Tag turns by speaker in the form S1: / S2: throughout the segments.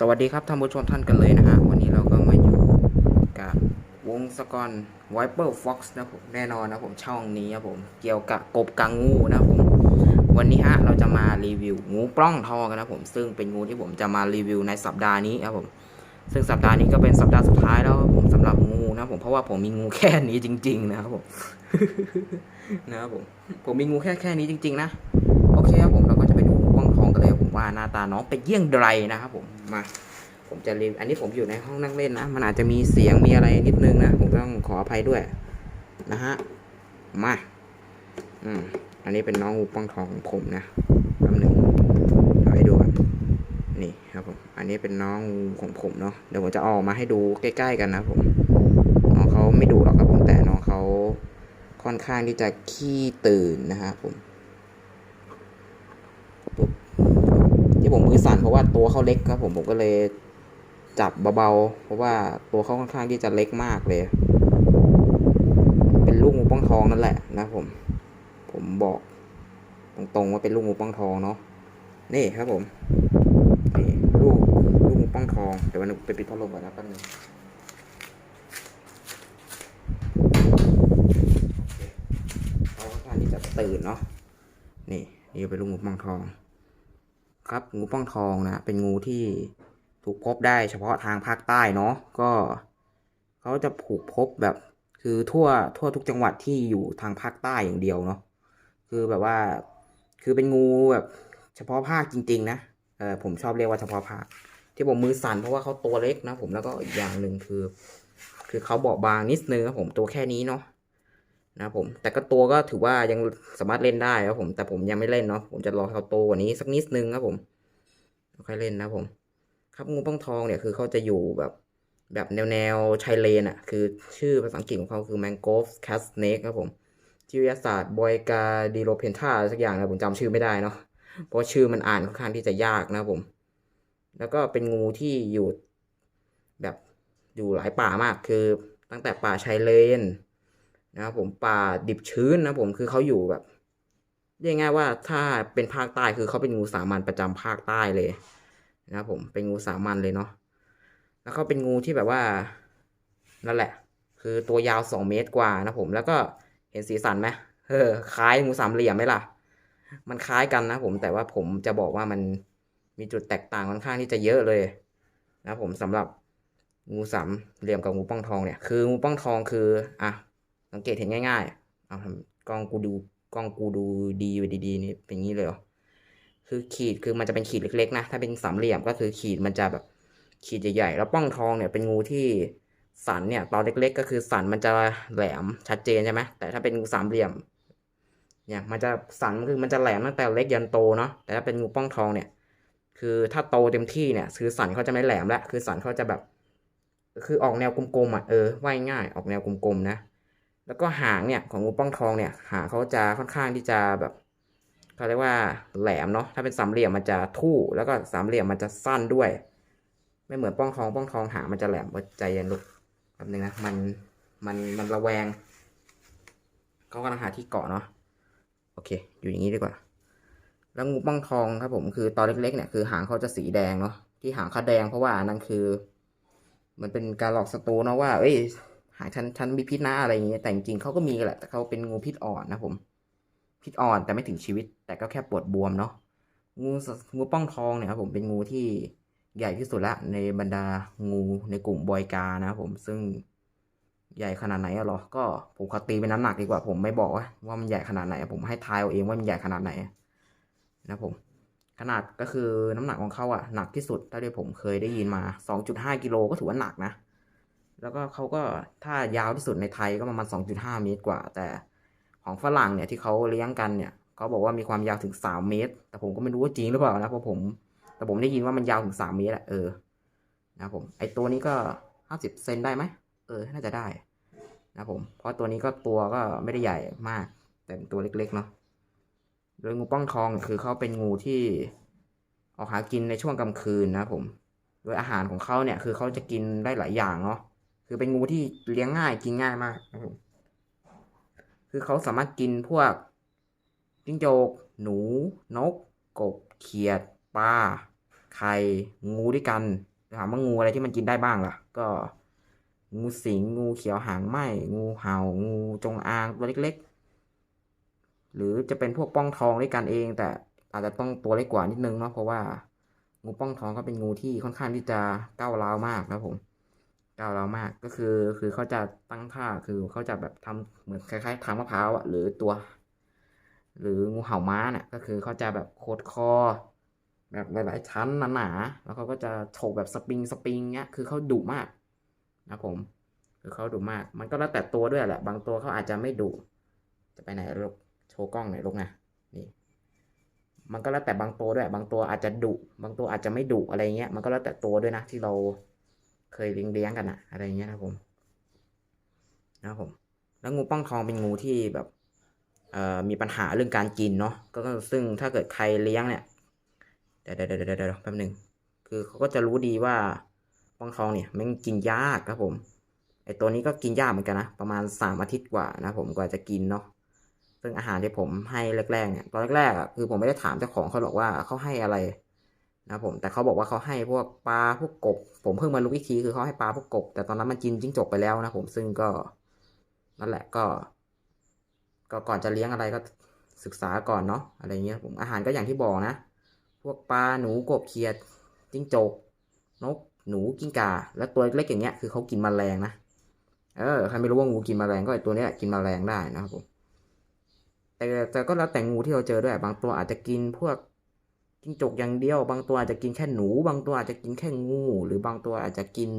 S1: สวัสดีครับท่านผู้ชมท่านกันเลยนะฮะวันนี้เราก็มาอยู่กับวงสกอนไวเปอร์ฟ็อกซ์นะผมแน่นอนนะผมช่องนี้ครับผมเกี่ยวกับกบกังงูนะผมวันนี้ฮะเราจะมารีวิวงูปล้องทองกันนะผมซึ่งเป็นงูที่ผมจะมารีวิวในสัปดาห์นี้ครับผมซึ่งสัปดาห์นี้ก็เป็นสัปดาห์สุดท้ายแล้วผมสำหรับงูนะผมเพราะว่าผมมีงูแค่นี้จริง ๆ นะครับผมนะครับผมผมมีงูแค่แค่นี้จริง ๆ นะโอเคครับผมเราก็จะไปดูป้องทองกันเลยผมว่าหน้าตาน้องเป็นเยี่ยงไรนะครับผม มาผมจะรีวิวอันนี้ผมอยู่ในห้องนั่งเล่นนะ มันอาจจะมีเสียงมีอะไรนิดนึงนะ ผมต้องขออภัยด้วย นะฮะ มา อืม อันนี้เป็นน้องงูป้องทองของผมนะแป๊บหนึงเอาให้ดูก่อนนี่ครับผม อันนี้เป็นน้องงูของผมเนาะ เดี๋ยวผมจะอออกมาให้ดูใกล้ ๆ กันนะผมน้องเขาไม่ดุหรอกครับผม แต่น้องเขาค่อนข้างที่จะขี้ตื่นนะฮะผม ที่ผมมือสั่นเพราะว่าตัวเขาเล็กครับผมผมก็เลยจับเบาๆเพราะว่าตัวเขาค่อนข้างที่จะเล็กมากเลย เป็นลูกงูป้องทองนั่นแหละนะผม ผมบอกตรงๆว่าเป็นลูกงูป้องทองเนาะนี่ครับผมนี่ลูกลูกงูป้องทองเดี๋ยวมันไปปิดพัดลมก่อนนะแป๊บนึงเขาค่อนข้างที่จะตื่นเนาะนี่นี่เป็นลูกงูป้องทอง ครับงูป้องทองนะ เป็นงูที่ถูกพบได้เฉพาะทางภาคใต้เนาะก็เขาจะผูกพบแบบคือทั่วทั่วทุกจังหวัดที่อยู่ทางภาคใต้อย่างเดียวเนาะคือแบบว่าคือเป็นงูแบบเฉพาะภาคจริง ๆ นะเออผมชอบเรียกว่าเฉพาะภาค ที่ผมมือสั่นเพราะว่าเขาตัวเล็กนะผมแล้วก็อีกอย่างหนึ่งคือ คือเขาเบาบางนิดนึงครับผมตัวแค่นี้เนาะ นะผม แต่ก็ตัวก็ถือว่ายังสามารถเล่นได้ครับผม แต่ผมยังไม่เล่นเนาะ ผมจะรอเขาโตกว่านี้สักนิดนึงครับผมค่อยเล่นนะผม ครับงูป้องทองเนี่ยคือเขาจะอยู่แบบแบบแนวแนวชายเลนอะ่ะ คือชื่อภาษาอังกฤษของเขาคือ mangrove cat snake ครับผมชื่อวิทยาศาสตร์บอยกาดิโลเพนทาสักอย่างนะผมจำชื่อไม่ได้เนาะเพราะชื่อมันอ่านค่อนข้างที่จะยากนะครับผม แล้วก็เป็นงูที่อยู่แบบอยู่หลายป่ามากคือตั้งแต่ป่าชายเลน นะครับผมป่าดิบชื้นนะผมคือเขาอยู่แบบเรียกง่ายว่าถ้าเป็นภาคใต้คือเขาเป็นงูสามัญประจำภาคใต้เลยนะครับผมเป็นงูสามัญเลยเนาะแล้วเขาเป็นงูที่แบบว่านั่นแหละ คือตัวยาวสองเมตรกว่านะผมแล้วก็เห็นสีสันไหมเออคล้ายงูสามเหลี่ยมไหมล่ะ มันคล้ายกันนะผมแต่ว่าผมจะบอกว่ามันมีจุดแตกต่างค่อนข้างที่จะเยอะเลยนะผมสำหรับงูสามเหลี่ยมกับงูป้องทองเนี่ยคืองูป้องทองคืออะ สังเกตเห็นง่ายๆเอาทำกล้องกูดูกล้องกูดูดีไปดีๆนี่เป็นงี้เลยเหรอคือขีดคือมันจะเป็นขีดเล็กๆนะ ถ้าเป็นสามเหลี่ยมก็คือขีดมันจะแบบขีดใหญ่ๆ แล้วป้องทองเนี่ยเป็นงูที่สันเนี่ยตอนเล็ก ๆ ก็คือสันมันจะแหลมชัดเจนใช่ไหมแต่ถ้าเป็นงูสามเหลี่ยมเนี่ยมันจะสันคือมันจะแหลมตั้งแต่เล็กยันโตเนาะแต่ถ้าเป็นงูป้องทองเนี่ยคือถ้าโตเต็มที่เนี่ยคือสันเขาจะไม่แหลมแล้วคือสันเขาจะแบบ คือออกแนวกลมๆอะเออว่ายง่ายออกแนวกลมๆนะ แล้วก็หางเนี่ยของงูป้องทองเนี่ยหางเขาจะค่อนข้างที่จะแบบเขาเรียกว่าแหลมเนาะถ้าเป็นสามเหลี่ยมมันจะทู่ แล้วก็สามเหลี่ยมมันจะสั้นด้วย ไม่เหมือนป้องทองป้องทองหางมันจะแหลมใจเย็นลูกแป๊บนึงนะมันมันมันระแวงเขากำลังหาที่เกาะเนาะโอเค อยู่อย่างนี้ดีกว่า แล้วงูป้องทองครับผมคือตอนเล็กๆเนี่ยคือหางเขาจะสีแดงเนาะที่หางเขาแดงเพราะว่านั่นคือ มันเป็นการหลอกศัตรูเนาะว่า เอ้ย หายฉันฉันมีพิษนะอะไรอย่างเงี้ยแต่จริงๆเขาก็มีแหละแต่เขาเป็นงูพิษอ่อนนะผม พิษอ่อนแต่ไม่ถึงชีวิต แต่ก็แค่ปวดบวมเนาะงูงูป้องทองเนี่ยครับผมเป็นงูที่ใหญ่ที่สุดละในบรรดางูในกลุ่มบอยกานะผมซึ่งใหญ่ขนาดไหนอะหรอ ก็ผมขอตีเป็นน้ำหนักดีกว่า ผมไม่บอกว่าว่ามันใหญ่ขนาดไหน ผมให้ทายเอาเองว่ามันใหญ่ขนาดไหนนะผม ขนาดก็คือน้ำหนักของเขาอะหนักที่สุดเท่าที่ผมเคยได้ยินมา 2.5 กิโลก็ถือว่าหนักนะ แล้วก็เขาก็ถ้ายาวที่สุดในไทยก็ประมาณ 2.5 เมตรกว่า แต่ของฝรั่งเนี่ยที่เขาเลี้ยงกันเนี่ยเขาบอกว่ามีความยาวถึง 3 เมตร แต่ผมก็ไม่รู้ว่าจริงหรือเปล่านะเพราะผม แต่ผมได้ยินว่ามันยาวถึง 3 เมตรอะเออนะผมไอตัวนี้ก็ 50 เซนได้ไหมเออ น่าจะได้นะผม เพราะตัวนี้ก็ตัวก็ไม่ได้ใหญ่มาก แต่เป็นตัวเล็กๆเนาะโดยงูป้องทองคือเขาเป็นงูที่ออกหากินในช่วงกลางคืนนะผม โดยอาหารของเขาเนี่ยคือเขาจะกินได้หลายอย่างเนาะ คือเป็นงูที่เลี้ยงง่ายกินง่ายมากนะครับผมคือเขาสามารถกินพวกจิ้งจก หนู นก กบ เขียด ปลา ไข่ งูด้วยกัน ถามว่างูอะไรที่มันกินได้บ้างล่ะ ก็ งูสิง งูเขียวหางไหมงูเห่า งูจงอางตัวเล็กๆ หรือจะเป็นพวกป้องทองด้วยกันเอง แต่อาจจะต้องตัวเล็กกว่านิดนึงเนาะ เพราะว่า งูป้องทองก็เป็นงูที่ค่อนข้างที่จะก้าวร้าวมากนะผม ก้าวร้าวมากก็คือคือเขาจะตั้งท่าคือเขาจะแบบทำเหมือนคล้ายๆทางมะพร้าวอะหรือตัว หรืองูเห่าม้าเนี่ยก็คือเขาจะแบบโคดคอ แบบหลายๆชั้นหนาๆแล้วเขาก็จะโฉกแบบสปริงสปริงเงี้ยคือเขาดุมากนะผม คือเขาดุมาก มันก็แล้วแต่ตัวด้วยแหละ บางตัวเขาอาจจะไม่ดุจะไปไหนลูกโชว์กล้องหน่อยลูกนะนี่มันก็แล้วแต่บางตัวด้วย บางตัวอาจจะดุบางตัวอาจจะไม่ดุอะไรเงี้ยมันก็แล้วแต่ตัวด้วยนะที่เรา เคยเลี้ยงเลี้ยงกันอะอะไรเงี้ยนะผมนะผม แล้วงูป้องทองเป็นงูที่แบบเอ่อมีปัญหาเรื่องการกินเนาะก็ซึ่งถ้าเกิดใครเลี้ยงเนี่ยเดี๋ยวเดี๋ยวเดี๋ยวเดี๋ยวแป๊บหนึ่งคือเขาก็จะรู้ดีว่าป้องทองเนี่ยมันกินยากครับผมไอตัวนี้ก็กินยากเหมือนกันนะประมาณสามอาทิตย์กว่านะผมกว่าจะกินเนาะซึ่งอาหารที่ผมให้แรกๆเนี่ยตอนแรกๆอะคือผมไม่ได้ถามเจ้าของเขาหรอกว่าเขาให้อะไร นะผมแต่เขาบอกว่าเขาให้พวกปลาพวกกบ ผมเพิ่งมารู้อีกทีคือเขาให้ปลาพวกกบ แต่ตอนนั้นมันกินจิ้งจกไปแล้วนะผมซึ่งก็นั่นแหละก็ ก็ก่อนจะเลี้ยงอะไรก็ศึกษาก่อนเนาะอะไรเงี้ยผมอาหารก็อย่างที่บอกนะ พวกปลาหนูกบเขียดจิ้งจก นก หนูกิ้งก่าแล้วตัวเล็กๆอย่างเงี้ยคือเขากินมแมลงนะเออใครไม่รู้ว่างูกินมแมลงก็ไอตัวเนี้ยกินมแมลงได้นะครับผมแต่แต่ก็แล้วแต่งูที่เราเจอด้วยบางตัวอาจจะกินพวก จิ้งจกอย่างเดียว บางตัวอาจจะกินแค่หนู บางตัวอาจจะกินแค่งู หรือบางตัวอาจจะกิน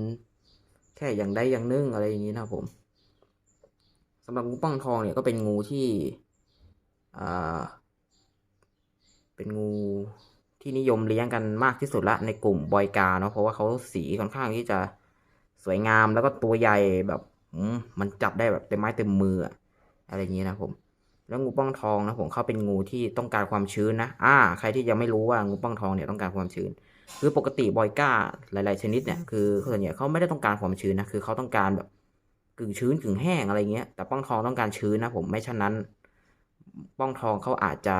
S1: แค่อย่างใดอย่างหนึ่งอะไรอย่างนี้นะครับผมสำหรับงูป้องทองเนี่ยก็เป็นงูที่อ่าเป็นงูที่นิยมเลี้ยงกันมากที่สุดละในกลุ่มบอยกาเนาะเพราะว่าเขาสีค่อนข้างที่จะสวยงามแล้วก็ตัวใหญ่แบบมันจับได้แบบเต็มไม้เต็มมืออะไรอย่างนี้นะผม แล้วงูป้องทองนะผมเขาเป็นงูที่ต้องการความชื้นนะ อ่า ใครที่ยังไม่รู้ว่างูป้องทองเนี่ยต้องการความชื้น คือปกติบอยก้าหลาย ๆ ชนิดเนี่ยคือส่วนใหญ่เขาไม่ได้ต้องการความชื้นนะคือเขาต้องการแบบกึ่งชื้นกึ่งแห้งอะไรเงี้ย แต่ป้องทองต้องการชื้นนะผมไม่ฉะนั้น ป้องทองเขาอาจจะ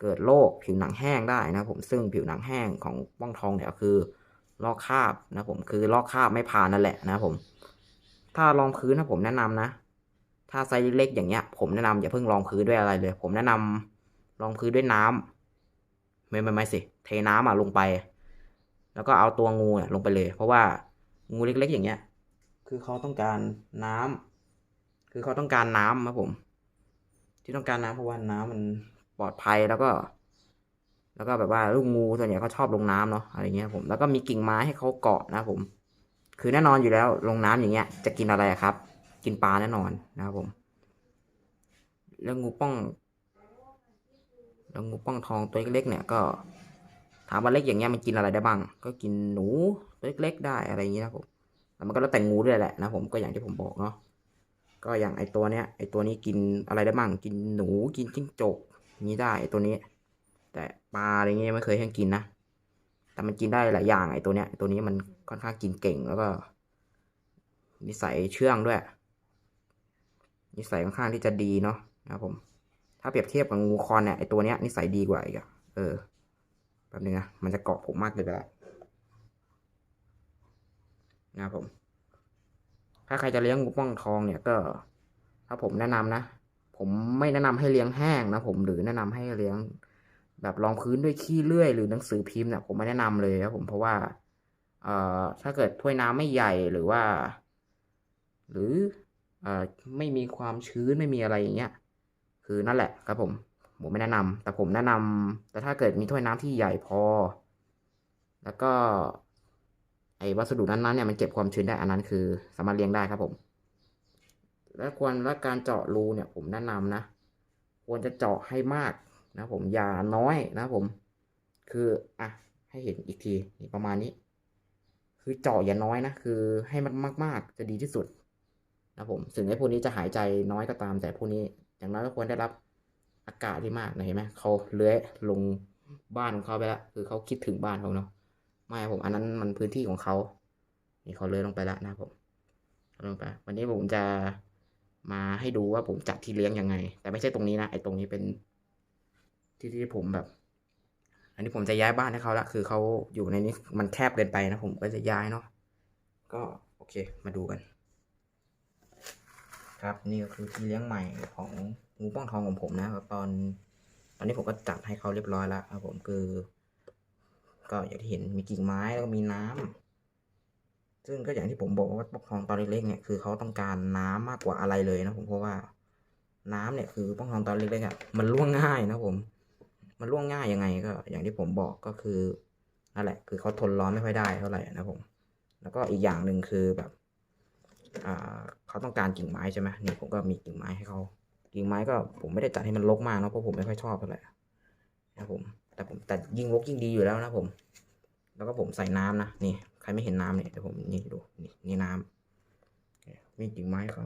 S1: เกิดโรคผิวหนังแห้งได้นะผมซึ่งผิวหนังแห้งของป้องทองเนี่ยคือลอกคราบนะผมคือลอกคราบไม่ผ่านนั่นแหละนะผม ถ้ารองพื้นนะผมแนะนำนะ ถ้าไซส์เล็กๆอย่างเงี้ย ผมแนะนำอย่าเพิ่งรองพื้นด้วยอะไรเลย ผมแนะนำรองพื้นด้วยน้ำไม่ไม่ไม่สิ เทน้ำอะลงไป แล้วก็เอาตัวงูลงไปเลย เพราะว่างูเล็ก ๆ อย่างเงี้ย คือเขาต้องการน้ำคือเขาต้องการน้ำครับผม ที่ต้องการน้ำเพราะว่าน้ำมันปลอดภัยแล้วก็ แล้วก็แบบว่าลูกงูส่วนใหญ่เขาชอบลงน้ำเนาะอะไรเงี้ยผมแล้วก็มีกิ่งไม้ให้เขาเกาะนะผม คือแน่นอนอยู่แล้วลงน้ำอย่างเงี้ย จะกินอะไรครับ กินปลาแน่นอนนะครับผม แล้วงูป้อง แล้วงูป้องทองตัวเล็กๆเนี่ยก็ถามว่าเล็กอย่างเงี้ยมันกินอะไรได้บ้าง ก็กินหนูตัวเล็กๆได้อะไรอย่างเงี้ยนะผมแต่มันก็แล้วแต่งูด้วยแหละนะผมก็อย่างที่ผมบอกเนาะก็อย่างไอตัวเนี้ยไอตัวนี้กินอะไรได้บ้าง กินหนูกินจิ้งจกนี้ได้ไอตัวนี้ แต่ปลาอะไรเงี้ยไม่เคยให้กินนะแต่มันกินได้หลายอย่างไอตัวเนี้ยตัวนี้มันค่อนข้างกินเก่งแล้วก็นิสัยเชื่องด้วย นิสัยค่อนข้างที่จะดีเนาะนะครับผม ถ้าเปรียบเทียบกับงูคอนเนี่ยไอตัวเนี้ยนิสัยดีกว่าอีกอะเออแป๊บนึงนะมันจะเกาะผมมากเลยไปละนะครับผม ถ้าใครจะเลี้ยงงูป้องทองเนี่ยก็ ถ้าผมแนะนำนะผมไม่แนะนำให้เลี้ยงแห้งนะผมหรือแนะนำให้เลี้ยง แบบรองพื้นด้วยขี้เลื่อยหรือหนังสือพิมพ์เนี่ยผมไม่แนะนำเลยครับผมเพราะว่า เอ่อถ้าเกิดถ้วยน้ำไม่ใหญ่หรือว่า หรือ ไม่มีความชื้นไม่มีอะไรอย่างเงี้ย คือนั่นแหละครับผมผมไม่แนะนำแต่ผมแนะนำแต่ถ้าเกิดมีถ้วยน้ำที่ใหญ่พอ แล้วก็ ไอ้วัสดุนั้นๆเนี่ยมันเก็บความชื้นได้อันนั้นคือ สามารถเลี้ยงได้ครับผม และควรและการเจาะรูเนี่ยผมแนะนำนะ ควรจะเจาะให้มากนะผมอย่าน้อยนะผม คืออะให้เห็นอีกทีนี่ประมาณนี้ คือเจาะอย่าน้อยนะคือให้มันมาก ๆ จะดีที่สุด นะผมถึงไอ้พวกนี้จะหายใจน้อยก็ตาม แต่พวกนี้อย่างน้อยก็ควรได้รับอากาศที่มากนะเห็นไหมเขาเลื้อยลงบ้านของเขาไปแล้วคือเขาคิดถึงบ้านเขาเนาะไม่ผมอันนั้นมันพื้นที่ของเขานี่เขาเลื้อยลงไปแล้วนะผมลงไปวันนี้ผมจะมาให้ดูว่าผมจัดที่เลี้ยงยังไง แต่ไม่ใช่ตรงนี้นะไอ้ตรงนี้เป็น ที่ที่ผมแบบ อันนี้ผมจะย้ายบ้านให้เขาละคือเขาอยู่ในนี้มันแคบเกินไปนะผมก็จะย้ายเนาะก็โอเค มาดูกัน ครับนี่ก็คือที่เลี้ยงใหม่ของงูป้องทองของผมนะครับตอนตอนนี้ผมก็จัดให้เขาเรียบร้อยแล้วครับผมคือ ก็อย่างที่เห็นมีกิ่งไม้แล้วก็มีน้ำซึ่งก็อย่างที่ผมบอกว่าป้องทองตอนเล็กๆเนี่ยคือเขาต้องการน้ำมากกว่าอะไรเลยนะผมเพราะว่าน้ำเนี่ยคือป้องทองตอนเล็กๆอะมันร่วงง่ายนะผม มันร่วงง่ายยังไงก็ อย่างที่ผมบอกก็คือนั่นแหละ คือเขาทนร้อนไม่ค่อยได้เท่าไหร่นะผม แล้วก็อีกอย่างหนึ่งคือแบบ อ่า เขาต้องการกิ่งไม้ใช่ไหมนี่ผมก็มีกิ่งไม้ให้เขากิ่งไม้ก็ผมไม่ได้จัดให้มันรกมากเนาะเพราะผมไม่ค่อยชอบเท่าไหร่นะผมแต่ผมแต่ยิ่งรกยิ่งดีอยู่แล้วนะผม แล้วก็ผมใส่น้ำนะนี่ใครไม่เห็นน้ำเนี่ยเดี๋ยวผมนี่ดูนี่นี่น้ำมีกิ่งไม้เขา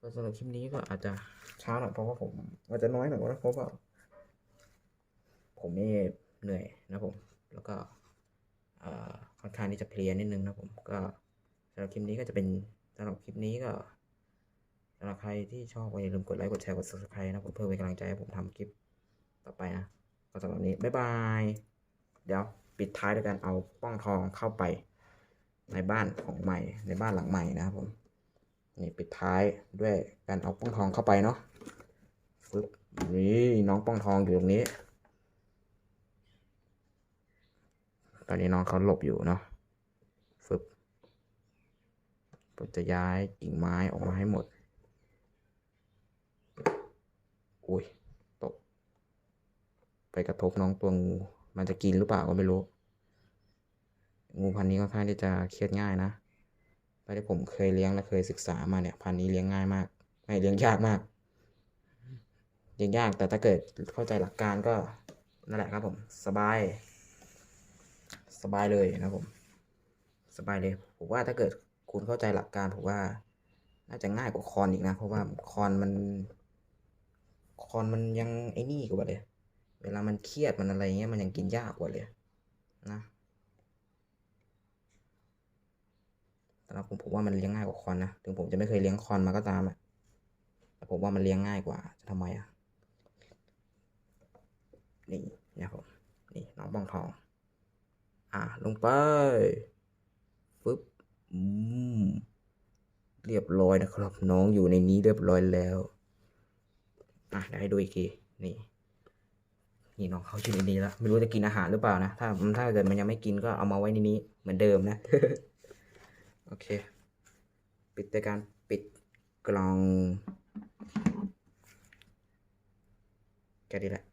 S1: ก็สำหรับคลิปนี้ก็อาจจะช้าหน่อยเพราะว่าผมอาจจะน้อยหน่อยนะเพราะว่าผมนี่เหนื่อยนะผม แล้วก็ค่อนข้างที่จะเพลียนิดนึงนะผมก็สำหรับคลิปนี้ก็จะเป็น สำหรับคลิปนี้ก็สำหรับใครที่ชอบก็อย่าลืมกดไลค์กดแชร์กด subscribe นะผมเพื่อเป็นกำลังใจให้ผมทำคลิปต่อไปนะก็สำหรับนนี้บ๊ายบายเดี๋ยวปิดท้ายด้วยการเอาป้องทองเข้าไปในบ้านของใหม่ในบ้านหลังใหม่นะครับผมนี่ปิดท้ายด้วยการเอาป้องทองเข้าไปเนาะฟึบนี่น้องป้องทองอยู่ตรงนี้ ตอนนี้น้องเขาหลบอยู่เนาะฟึบ ผมจะย้ายกิ่งไม้ออกมาให้หมด อุ้ย ตก ไปกระทบน้องตัวงู มันจะกินหรือเปล่าก็ไม่รู้ งูพันนี้ค่อนข้างที่จะเครียดง่ายนะไปที่ผมเคยเลี้ยงและเคยศึกษามาเนี่ย พันนี้เลี้ยงง่ายมาก ไม่เลี้ยงยากมากเลี้ยงยาก แต่ถ้าเกิดเข้าใจหลักการก็นั่นแหละครับผม สบาย สบายเลยนะผม สบายเลย ผมว่าถ้าเกิด คุณเข้าใจหลักการผมว่า น่าจะง่ายกว่าคอนอีกนะ เพราะว่าคอนมัน คอนมันยังไอ้นี่กว่าเลย เวลามันเครียดมันอะไรเงี้ยมันยังกินยากกว่าเลย นะสำหรับผมผมว่ามันเลี้ยงง่ายกว่าคอนนะ ถึงผมจะไม่เคยเลี้ยงคอนมาก็ตามอะแต่ผมว่ามันเลี้ยงง่ายกว่า จะทำไมอะนี่นะครับผมนี่น้องบองทอง อะลงไป อืมเรียบร้อยนะครับ น้องอยู่ในนี้เรียบร้อยแล้วอะเดี๋ยวให้ดูอีกทีนี่ นี่น้องเขาอยู่ในนี้แล้ว ไม่รู้จะกินอาหารหรือเปล่านะ ถ้าถ้าเกิดมันยังไม่กินก็เอามาไว้ในนี้เหมือนเดิมนะ โอเค ปิดแต่การปิดกล่องแค่นี้แหละ